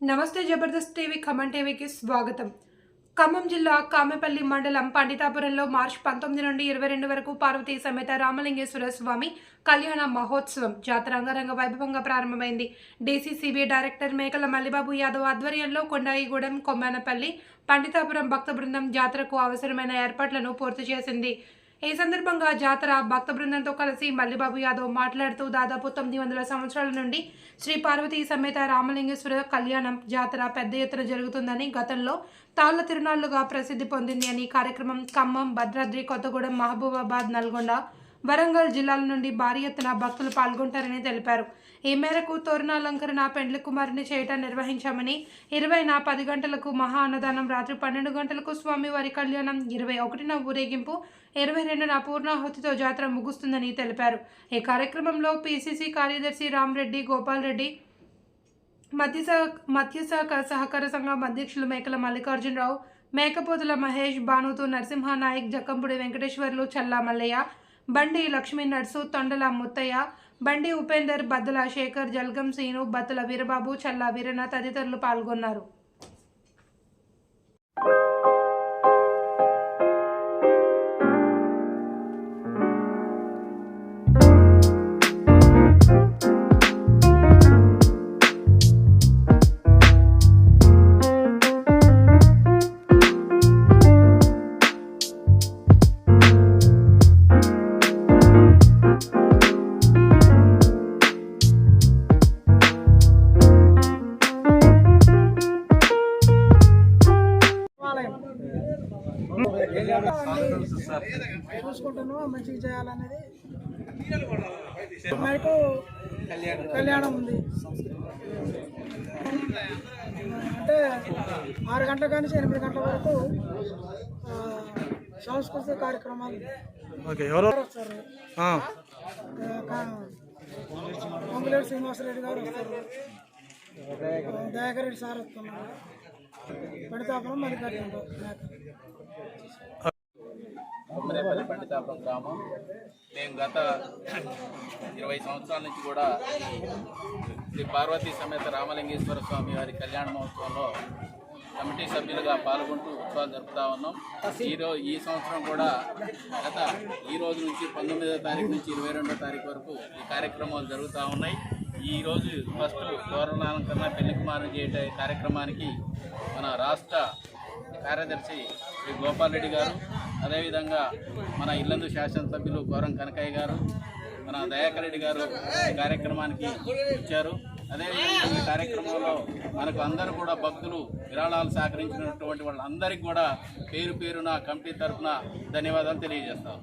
నమస్తే జబర్దస్త్ టీవీ ఖమ్మం టీవీకి స్వాగతం. ఖమ్మం జిల్లా కామెపల్లి మండలం పండితాపురంలో మార్చ్ పంతొమ్మిది నుండి ఇరవై రెండు వరకు పార్వతీ సమేత రామలింగేశ్వర స్వామి కళ్యాణ మహోత్సవం జాతర అంగరంగ వైభవంగా ప్రారంభమైంది. డీసీసీబీ డైరెక్టర్ మేకల మల్లిబాబు యాదవ్ ఆధ్వర్యంలో కొండాయిగూడెం కొమ్మానపల్లి పండితాపురం భక్త బృందం జాతరకు అవసరమైన ఏర్పాట్లను పూర్తి చేసింది. ఈ సందర్భంగా జాతర భక్త బృందంతో కలిసి మల్లిబాబు యాదవ్ మాట్లాడుతూ దాదాపు తొమ్మిది వందల సంవత్సరాల నుండి శ్రీ పార్వతీ సమేత రామలింగేశ్వర కళ్యాణం జాతర పెద్ద ఎత్తున జరుగుతుందని గతంలో తాళ్ళ తిరునాళ్ళుగా ప్రసిద్ధి పొందింది అని కార్యక్రమం ఖమ్మం భద్రాద్రి కొత్తగూడెం మహబూబాబాద్ నల్గొండ వరంగల్ జిల్లాల నుండి భారీ ఎత్తున భక్తులు పాల్గొంటారని తెలిపారు. ఈ మేరకు తోరణాలంకరణ పెండ్లి కుమారుని చేయటం నిర్వహించామని ఇరవైన పది గంటలకు మహా అన్నదానం రాత్రి పన్నెండు గంటలకు స్వామివారి కళ్యాణం ఇరవై ఒకటిన ఊరేగింపు ఇరవై రెండున పూర్ణాహుతితో జాతర ముగుస్తుందని తెలిపారు. ఈ కార్యక్రమంలో పిసిసి కార్యదర్శి రామ్రెడ్డి గోపాల్ రెడ్డి మత్స్య సహ- సహకార సంఘం అధ్యక్షులు మేకల మల్లికార్జునరావు మేకపోతుల మహేష్ భానుతో నరసింహ నాయక్ జక్కంపుడి వెంకటేశ్వర్లు చల్లా మల్లయ్య బండి లక్ష్మీ నర్సు తొండల ముత్తయ్య బండి ఉపేందర్ బద్దల శేఖర్ జల్గం సీను బత్తుల వీరబాబు చల్లా వీరన్న తదితరులు పాల్గొన్నారు. చూసుకుంటాను మంచిగా చేయాలనేది? మనకు కళ్యాణం ఉంది. అంటే ఆరు గంటల కానీ ఎనిమిది గంటల వరకు సాంస్కృతిక కార్యక్రమాలు వస్తారు శ్రీనివాసరెడ్డి గారు వస్తారు. దయాకర్ రెడ్డి సార్ వస్తున్నారు. పడితాపురం మరి కట్టిండు పండితాపురం గ్రామం. మేము గత ఇరవై సంవత్సరాల నుంచి కూడా శ్రీ పార్వతీ సమేత రామలింగేశ్వర స్వామి వారి కళ్యాణ మహోత్సవంలో కమిటీ సభ్యులుగా పాల్గొంటూ ఉత్సవాలు జరుపుతా ఉన్నాం. ఈరో ఈ సంవత్సరం కూడా గత ఈ రోజు నుంచి పంతొమ్మిదో తారీఖు నుంచి ఇరవై రెండో తారీఖు వరకు ఈ కార్యక్రమాలు జరుగుతూ ఉన్నాయి. ఈరోజు ఫస్ట్ తోరణాలంకరణ పెళ్ళి కుమారుని చేయట కార్యక్రమానికి మన రాష్ట్ర కార్యదర్శి శ్రీ గోపాల్ రెడ్డి గారు అదేవిధంగా మన ఇల్లందు శాసనసభ్యులు గౌరం కనకయ్య గారు మన దయాకర్ రెడ్డి గారు కార్యక్రమానికి వచ్చారు. అదేవిధంగా ఈ కార్యక్రమంలో మనకు అందరూ కూడా భక్తులు విరాళాలు సహకరించినటువంటి వాళ్ళందరికీ కూడా పేరు పేరున కమిటీ తరఫున ధన్యవాదాలు తెలియజేస్తాం.